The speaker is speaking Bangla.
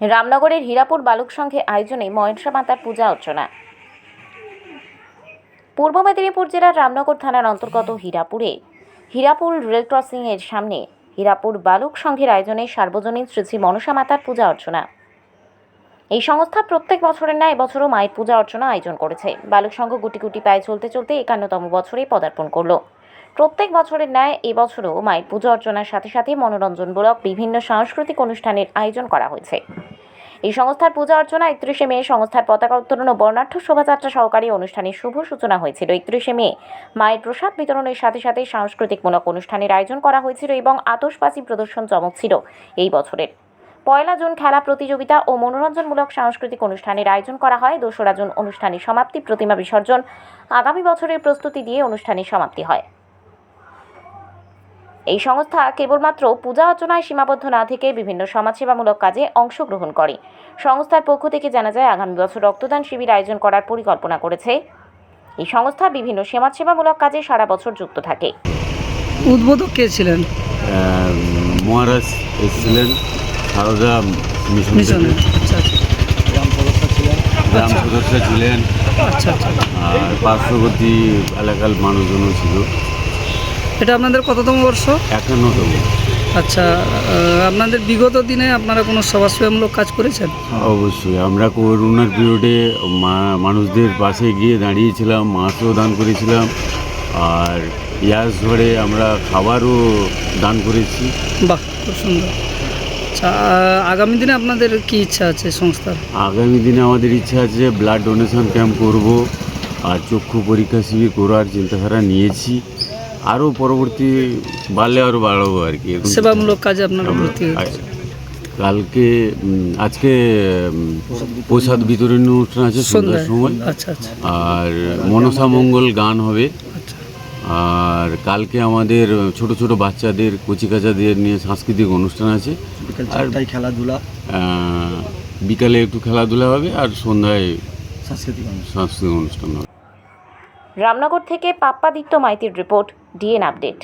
রামনগরের হীরাপুর বালক সংঘে আয়োজনে ময়নসা মাতার পূজা অর্চনা। পূর্ব মেদিনীপুর জেলার রামনগর থানার অন্তর্গত হীরাপুরে হীরাপুর রেল ক্রসিং এর সামনে হীরাপুর বালক সংঘের আয়োজনে সার্বজনীন শ্রী শ্রী মনসা মাতার পূজা অর্চনা। এই সংস্থা প্রত্যেক বছরের ন্যায় এবছরও মায়ের পূজা অর্চনা আয়োজন করেছে। বালক সংঘ গুটি গুটি পায়ে চলতে চলতে একান্নতম বছরে পদার্পণ করল। প্রত্যেক বছরের ন্যায় এবছরও মায়ের পূজা অর্চনার সাথে সাথে মনোরঞ্জনমূলক বিভিন্ন সাংস্কৃতিক অনুষ্ঠানের আয়োজন করা হয়েছে। এই সংস্থার পূজা অর্চনা একত্রিশে মে সংস্থার পতাকা উত্তোলন ও বর্ণাঢ্য শোভাযাত্রা সহকারী অনুষ্ঠানের শুভ সূচনা হয়েছিল। একত্রিশে মে মায়ের প্রসাদ বিতরণের সাথে সাথে সাংস্কৃতিকমূলক অনুষ্ঠানের আয়োজন করা হয়েছিল এবং আতশবাজি প্রদর্শন চমক ছিল এই বছরের। পয়লা জুন খেলা প্রতিযোগিতা ও মনোরঞ্জনমূলক সাংস্কৃতিক অনুষ্ঠানের আয়োজন করা হয়। দোসরা জুন অনুষ্ঠানের সমাপ্তি, প্রতিমা বিসর্জন। আগামী বছরের প্রস্তুতি দিয়ে অনুষ্ঠানের সমাপ্তি হয়। এই সংস্থা কেবলমাত্র পূজা অর্চনায় সীমাবদ্ধ না থেকে বিভিন্ন সমাজসেবামূলক কাজে অংশগ্রহণ করে। সংস্থার পক্ষ থেকে জানা যায় আগামী বছর রক্তদান শিবির আয়োজন করার পরিকল্পনা করেছে। এই সংস্থা বিভিন্ন সমাজসেবামূলক কাজে সারা বছর যুক্ত থাকে। উদ্বোধক কে ছিলেন? মহারাজ এসেছিলেন সারদা মিশন মিশনে আচ্ছা আচ্ছা। গ্রাম সদস্য ছিলেন। আচ্ছা আচ্ছা। আর পার্শ্ববর্তী এলাকার মানুষজনও ছিল। এটা আপনাদের কততম বর্ষ? একান্নতম। আচ্ছা আপনাদের বিগত দিনে আপনারা কোনো সমাজসেবামূলক কাজ করেছেন? অবশ্যই। আমরা করোনার পিরিয়ডে মানুষদের পাশে গিয়ে দাঁড়িয়েছিলাম মাছও দান করেছিলাম আর ইয়াস ধরে আমরা খাবারও দান করেছি। বাহ খুব সুন্দর। আচ্ছা আগামী দিনে আপনাদের কি ইচ্ছা আছে সংস্থার? আগামী দিনে আমাদের ইচ্ছা আছে ব্লাড ডোনেশন ক্যাম্প করব আর চক্ষু পরীক্ষা শিবির করার চিন্তাধারা নিয়েছি। আরও পরবর্তী বাড়লে আরও বাড়াবো আর কি। সেবামূলক কাজে আপনারা। আ- কালকে আজকে প্রসাদ বিতরণ অনুষ্ঠান আছে সন্ধ্যার সময়। আচ্ছা আচ্ছা। আর মনসা মঙ্গল গান হবে। আচ্ছা। আর কালকে আমাদের ছোট ছোট বাচ্চাদের কচিকাচাদের নিয়ে সাংস্কৃতিক অনুষ্ঠান আছে। আর খেলাধুলা। বিকালে একটু খেলাধুলা হবে আর সন্ধ্যায় সাংস্কৃতিক অনুষ্ঠান। সাংস্কৃতিক অনুষ্ঠান হবে। রামনগর থেকে পাপ্পাদিত্য মাইতির রিপোর্ট। DN update.